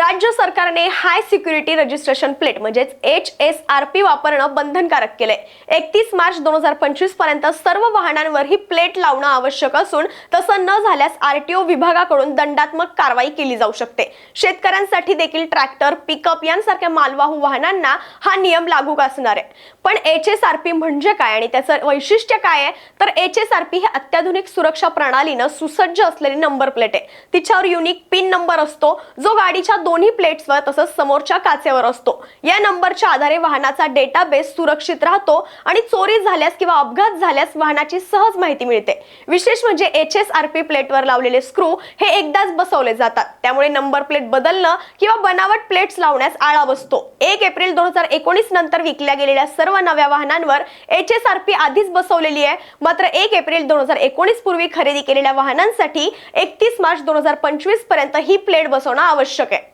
राज्य सरकारने high security registration plate म्हणजेच एच एस आर पी वापरणं बंधनकारक केलंय. एकतीस मार्च दोन हजार पंचवीसपर्यंत सर्व वाहनांवर ही प्लेट लावणं आवश्यक असून तसं न झाल्यास आरटीओ विभागाकडून दंडात्मक कारवाई केली जाऊ शकते. शेतकऱ्यांसाठी देखील ट्रॅक्टर पिकअप यांसारख्या मालवाहू वाहनांना हा नियम लागू असणार आहे. पण एच एस आर पी म्हणजे काय आणि त्याचं वैशिष्ट्य काय आहे? तर एच एस आर पी हे अत्याधुनिक सुरक्षा प्रणालीनं सुसज्ज असलेली नंबर प्लेट आहे. तिच्यावर युनिक पिन नंबर असतो जो गाडीच्या दोन्ही प्लेट्सवर तसंच समोरच्या काचेवर असतो. या नंबरच्या आधारे वाहनाचा डेटाबेस सुरक्षित राहतो आणि चोरी झाल्यास किंवा अपघात झाल्यास वाहनाची सहज माहिती मिळते. विशेष म्हणजे एच एस आर पी प्लेटवर लावलेले स्क्रू हे एकदाच बसवले जातात. त्यामुळे नंबर प्लेट बदलणं किंवा बनावट प्लेट्स लावण्यास आळा बसतो. एक एप्रिल दोन हजार एकोणीस नंतर विकल्या गेलेल्या सर्व नव्या वाहनांवर एच एस आर पी आधीच बसवलेली आहे. मात्र एक एप्रिल दोन हजार एकोणीस पूर्वी खरेदी केलेल्या वाहनांसाठी एकतीस मार्च दोन हजार पंचवीसपर्यंत ही प्लेट बसवणं आवश्यक आहे.